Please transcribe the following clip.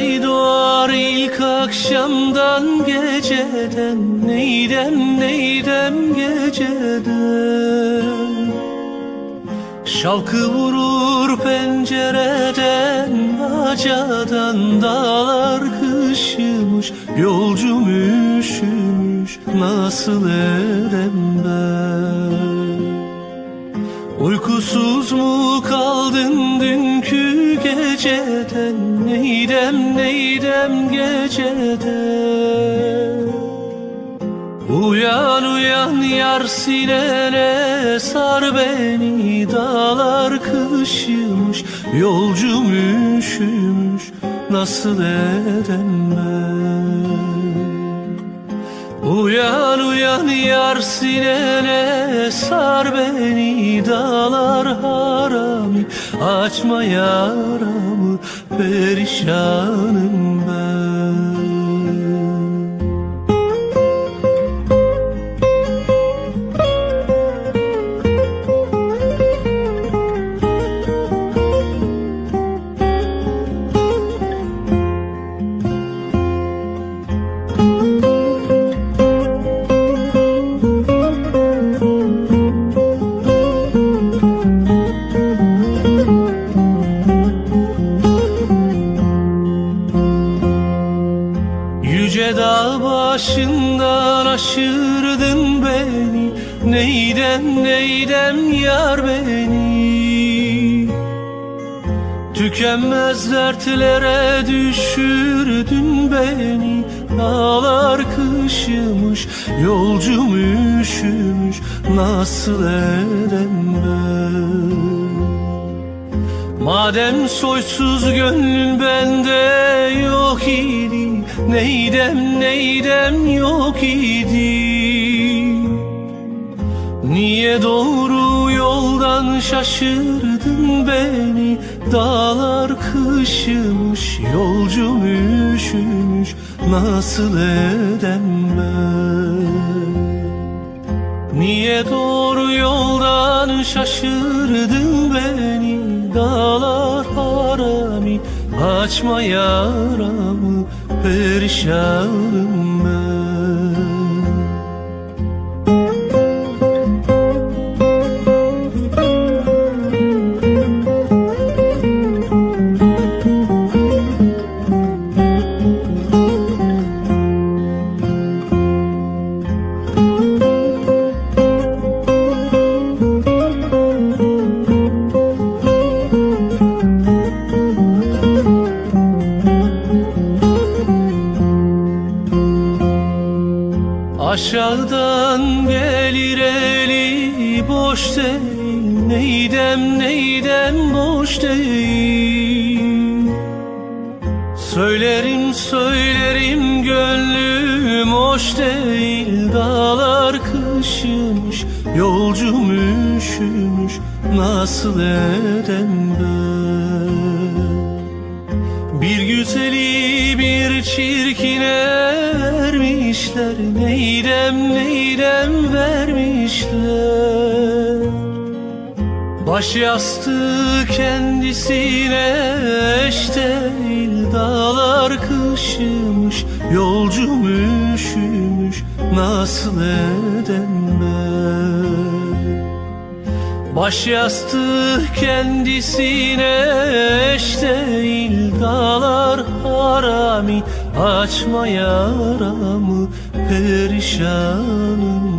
mi doğar ilk akşamdan geceden Neydem neydem geceden? Şalkı vurur pencereden Bacadan dağlar kışımış Yolcum üşümüş Nasıl edem ben? Uykusuz mu kaldın dünkü geceden Neydem neydem geceden Uyan uyan yar sinene sar beni Dağlar kışımış yolcum üşümüş Nasıl edem ben Uyan uyan yar sinene sar beni Dağlar harami açma yaramı Perişanım başından aşırdın beni. Neydem neydem yar beni? Tükenmez dertlere düşürdün beni. Dağlar kışımış, yolcum üşümüş. Nasıl edem ben? Madem soysuz gönlün bende Neydem neydem yok idi? Niye doğru yoldan şaşırdın beni? Dağlar kışımış yolcum üşümüş. Nasıl edem ben Niye doğru yoldan şaşırdın beni? Dağlar harami açma yaramı Perişanım Aşağıdan gelir eli boş değil Neydem neydem boş değil. Söylerim söylerim gönlüm hoş değil Dağlar kışımış yolcum üşümüş Nasıl edem ben? Bir güzeli bir çirkine vermişler Neydem neydem vermişler. Baş yastığı kendisine eş değil Dağlar kışımış yolcum üşümüş Nasıl edem ben Baş yastığı kendisine eş değil Dağlar harami açma yaramı Perişanım